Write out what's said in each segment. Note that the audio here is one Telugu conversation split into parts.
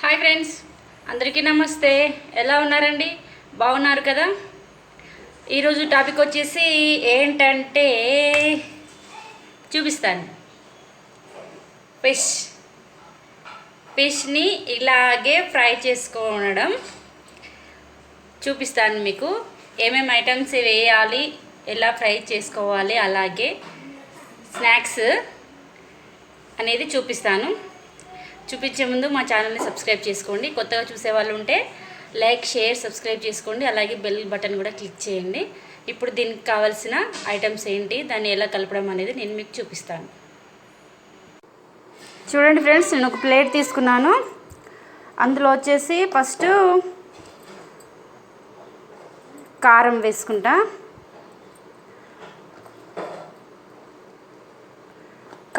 హాయ్ ఫ్రెండ్స్ అందరికీ నమస్తే. ఎలా ఉన్నారండి? బాగున్నారు కదా? ఈరోజు టాపిక్ వచ్చేసి ఏంటంటే చూపిస్తాను. ఫిష్. ఫిష్ని ఇలాగే ఫ్రై చేసుకోవడం చూపిస్తాను మీకు. ఏమేమి ఐటమ్స్ వేయాలి ఎలా ఫ్రై చేసుకోవాలి అలాగే స్నాక్స్ అనేది చూపిస్తాను. చూపించే ముందు మా ఛానల్ని సబ్స్క్రైబ్ చేసుకోండి. కొత్తగా చూసే వాళ్ళు ఉంటే లైక్ షేర్ సబ్స్క్రైబ్ చేసుకోండి. అలాగే బెల్ బటన్ కూడా క్లిక్ చేయండి. ఇప్పుడు దీనికి కావాల్సిన ఐటమ్స్ ఏంటి దాన్ని ఎలా కలపడం అనేది నేను మీకు చూపిస్తాను. చూడండి ఫ్రెండ్స్ నేను ఒక ప్లేట్ తీసుకున్నాను. అందులో వచ్చేసి ఫస్ట్ కారం వేసుకుంటా.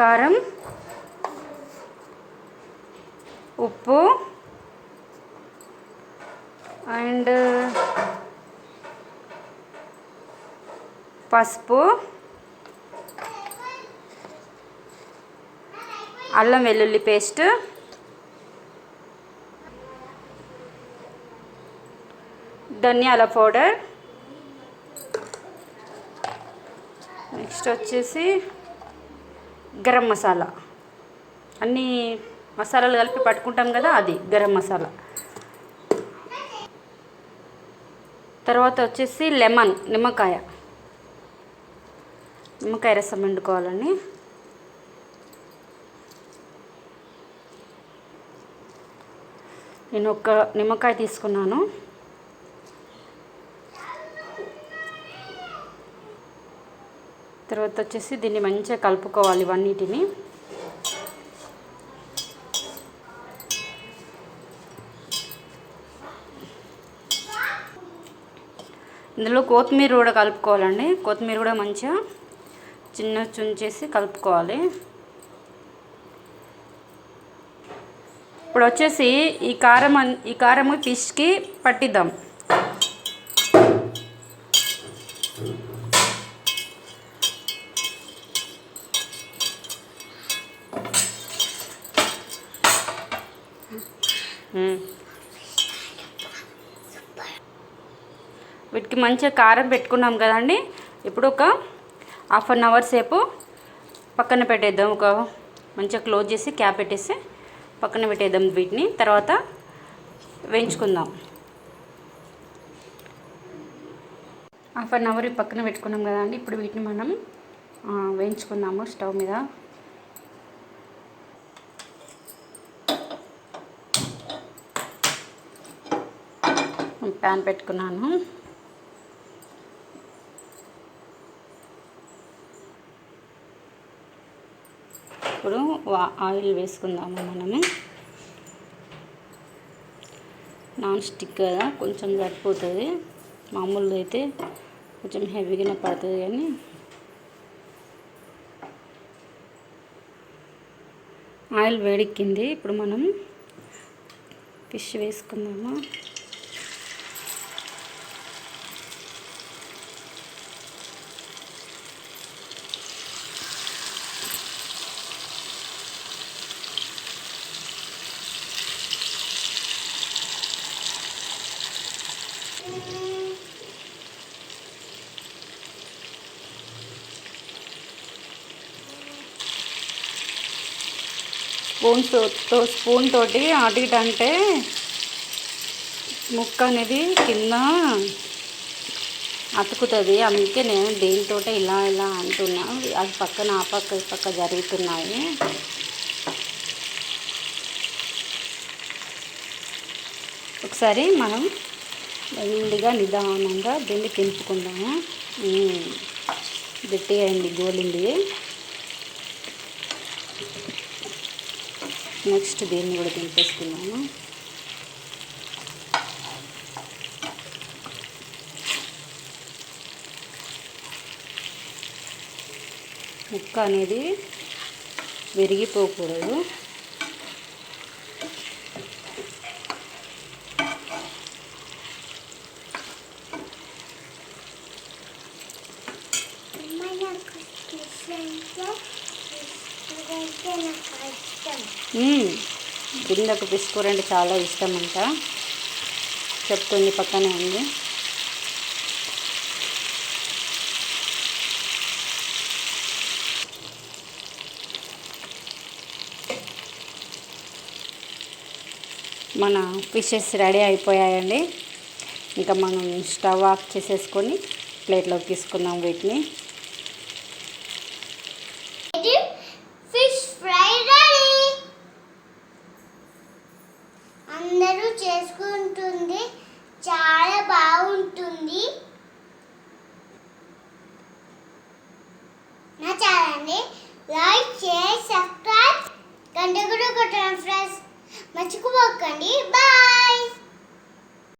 కారం ఉప్పు అండ్ పసుపు అల్లం వెల్లుల్లి పేస్ట్ ధనియాల పౌడర్. నెక్స్ట్ వచ్చేసి గరం మసాలా. అన్నీ మసాలాలు కలిపి పట్టుకుంటాం కదా అది గరం మసాలా. తర్వాత వచ్చేసి లెమన్ నిమ్మకాయ. నిమ్మకాయ రసం వండుకోవాలండి నేను ఒక నిమ్మకాయ తీసుకున్నాను. తర్వాత వచ్చేసి దీన్ని మంచిగా కలుపుకోవాలి ఇవన్నిటిని ఇందులో కొత్తిమీర కూడా కలుపుకోవాలండి. కొత్తిమీర కూడా మంచిగా చిన్న చుంచేసి కలుపుకోవాలి. ఇప్పుడు వచ్చేసి ఈ కారం ఈ కారము ఫిష్కి పట్టిద్దాం. మ్మ్. వీటికి మంచిగా కారం పెట్టుకున్నాం కదండి. ఇప్పుడు ఒక హాఫ్ అన్ అవర్ సేపు పక్కన పెట్టేద్దాం. ఒక మంచిగా క్లోజ్ చేసి క్యాప్ పెట్టేసి పక్కన పెట్టేద్దాం వీటిని. తర్వాత వేయించుకుందాం. హాఫ్ అన్ అవర్ పక్కన పెట్టుకున్నాం కదండి. ఇప్పుడు వీటిని మనం వేయించుకుందాము స్టవ్ మీద. ప్యాన్ పెట్టుకున్నాను. ఇప్పుడు వా- ఆయిల్ వేసుకుందాము మనము. నాన్ స్టిక్ కదా కొంచెం సరిపోతుంది. మామూలుగా అయితే కొంచెం హెవీగానే పడుతుంది కానీ. ఆయిల్ వేడెక్కింది. ఇప్పుడు మనం ఫిష్ వేసుకుందాము? స్పూన్తో స్పూన్ తోటి అటు ఇటు అంటే ముక్క అనేది కింద అతుకుతుంది. అందుకే నేను దేనితో ఇలా ఇలా అంటున్నా. అది పక్కన ఆ పక్క ఈ పక్క జరుగుతున్నాయి. ఒకసారి మనం మెల్లిగా నిదానంగా దీన్ని తింపుకుందాము గట్టి అయింది గోలింది. నెక్స్ట్ దీన్ని కూడా దింపేసుకున్నాము ముక్క అనేది విరిగిపోకూడదు. బిందకు బిస్కూర్ అంటే చాలా ఇష్టం అంట చెప్తుంది పక్కనే ఉంది. మన ఫిషెస్ రెడీ అయిపోయాయండి. ఇంకా మనం స్టవ్ ఆఫ్ చేసేసుకొని ప్లేట్లోకి తీసుకుందాం వీటిని ఫిష్ ఫ్రై రెడీ అందరూ చేసుకుంటుంది. చాలా బాగుంటుంది. నా ఛానల్ని లైక్ చేసి సబ్స్క్రైబ్ గంట కూడా కొట్టండి ఫ్రెండ్స్. మర్చిపోకండి. బాయ్.